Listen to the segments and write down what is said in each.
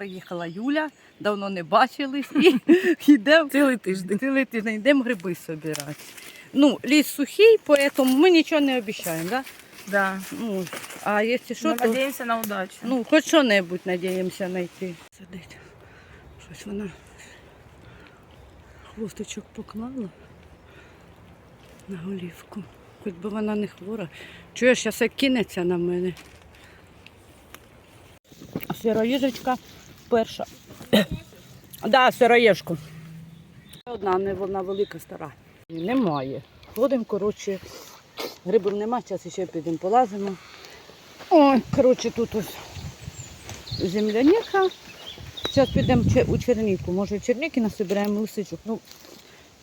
приїхала Юля, давно не бачились і йдемо Цілий тиждень. цілий тиждень йдемо гриби збирати. Ну, ліс сухий, тому ми нічого не обіцяємо, да? Да. Ну, а якщо що, Ми то надіємося на удачу. ну, хоч що-небудь надіємося знайти. Сидить. Щось вона хвосточок поклала на голівку. Хоч би вона не хвора. Чуєш, зараз кинеться на мене. Сироїжечка перша. да, сироїжку. Одна не вона велика стара. Немає. Ходимо, коротше, грибів нема, зараз ще підемо полазимо. Ой, коротше, тут ось земляніка. Зараз підемо у Черніку. Може, Черніки насобираємо лисичок. Ну,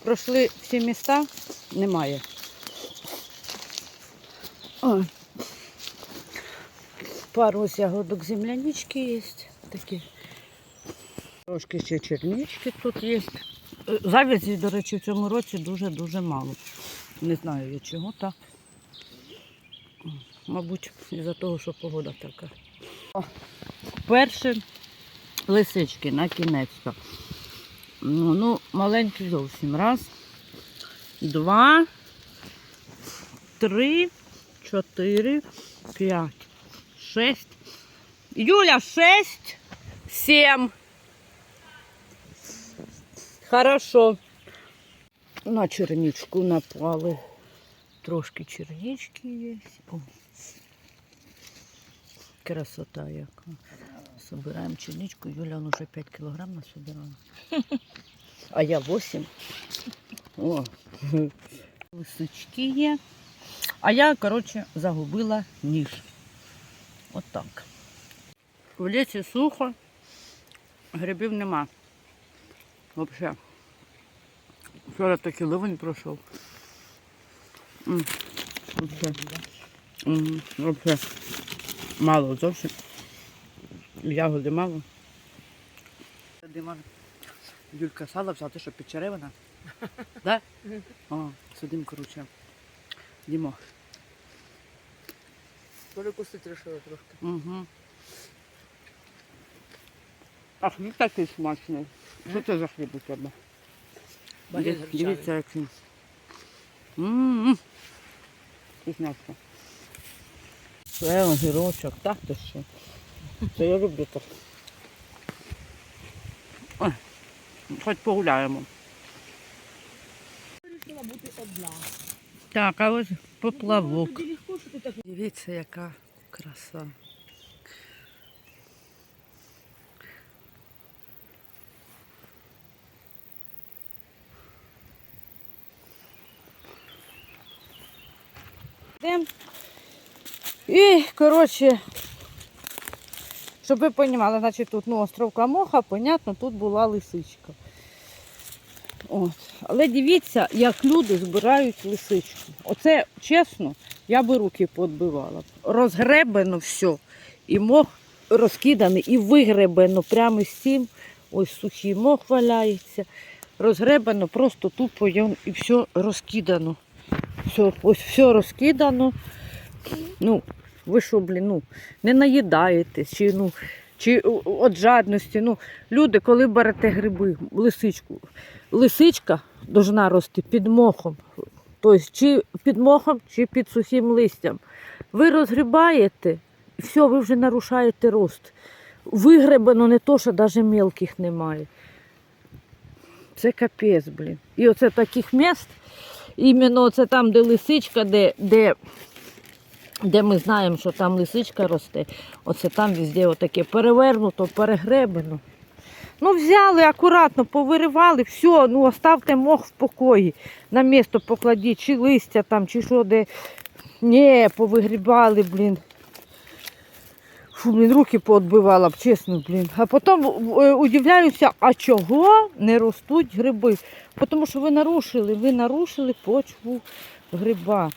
пройшли всі міста, немає. Ой. Пару ягодок землянички є. Такі. Трошки ще чернички тут є. Завязі, до речі, в цьому році дуже-дуже мало. Не знаю я чого так. Мабуть, із-за того, що погода така. О, Перші лисички на кінець. Ну, ну, маленькі зовсім. Раз, два, три, чотири, п'ять, шесть. Юля, шесть, сім. Хорошо. На черничку напали. Трошки чернички є. О. Красота яка. Собираємо черничку. Юля он уже 5 кілограм насобирала. А я 8. О. Лисички є. А я, коротше, загубила ніж. Отак. В лісі сухо, грибів нема. Взагалі. Вчора такий ливень пройшов. Вообще. Мало зовсім. Ягоди мало. Дима. Юлька сала взяла, ти що підчеревина? Да? О, сидим, коротше. Дімо. Перекусити рішили трошки. Угу. А хліб такий смачний. Що це за хліб у тебе? Дивіться, як він. М-м. Це огірочок, так то що? Це я люблю так. Ой, Хоч погуляємо. Вирішила бути одна. Так, а ось поплавок. Так Дивіться, яка краса. Йдем. І, коротше, щоб ви розуміли, значить тут ну, островка моха, понятно, тут була лисичка. От. Але дивіться, як люди збирають лисичку. Оце чесно, я би руки подбивала. Розгребено все. І мох розкиданий, і вигребено прямо з цим. Ось сухий мох валяється. Розгребено, просто тупо і все розкидано. Все, ось все розкидано. Ну, ви що, блін, ну, не наїдаєтесь, чи, ну, чи від жадності. Ну, люди, коли берете гриби, лисичку, лисичка должна рости під мохом. Тобто, чи під мохом, чи під сухим листям. Ви розгрібаєте, все, ви вже нарушаєте рост. Вигребено не то, що навіть мелких немає. Це капець, блін. І оце таких міст, іменно це там, де лисичка, де, де, де ми знаємо, що там лисичка росте, оце там везде отаке перевернуто, перегребено. Ну, взяли акуратно, повиривали, все, ну оставте мох в покої. На місто покладіть, чи листя там, чи що де. Ні, повигрібали, блін. Фу, блін, руки поотбивала б, чесно, блін. А потім е, удивляюся, а чого не ростуть гриби? Тому що ви нарушили, ви нарушили почву гриба.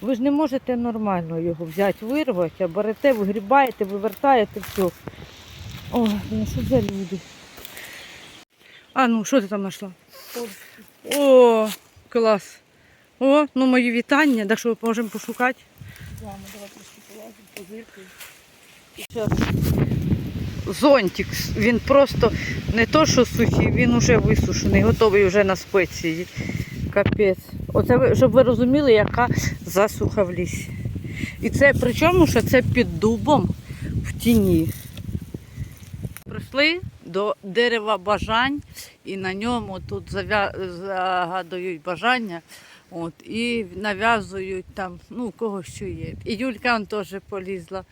Ви ж не можете нормально його взяти, вирвати, а берете, вигрібаєте, вивертаєте, все. О, ну що за люди? А ну, що ти там знайшла? О, клас. О, ну мої вітання, так що можемо пошукати. Ладно, давай трошки полазимо, позиркаємо. Зонтик. Він просто не то, що сухий, він уже висушений, готовий вже на спеції. Капець. Оце ви, щоб ви розуміли, яка засуха в лісі. І це причому, що це під дубом в тіні. Прийшли до дерева бажань, і на ньому тут загадують бажання. От, і нав'язують там, ну, у кого що є. І Юлька теж полізла,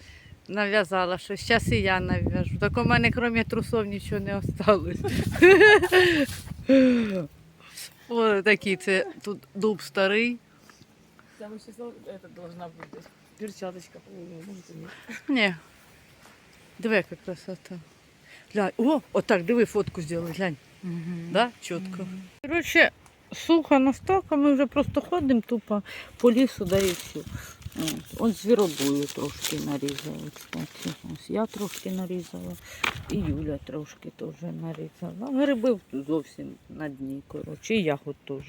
нав'язала щось. Зараз і я нав'яжу. Так у мене, крім трусов, нічого не осталось. Ось такий це тут дуб старий. Число это должна быть перчаточка, по-моему, может и нет. Ні. Диви, яка красота. Глянь. О, отак, диви, фотку зробили, глянь. Да? Чітко. Коротше, сухо настільки, ми вже просто ходимо тупо по лісу, да і все. Ось звіробою трошки нарізали, кстати. Ось я трошки нарізала. І Юля трошки теж нарізала. А Гриби зовсім на дні, коротше, і ягод теж.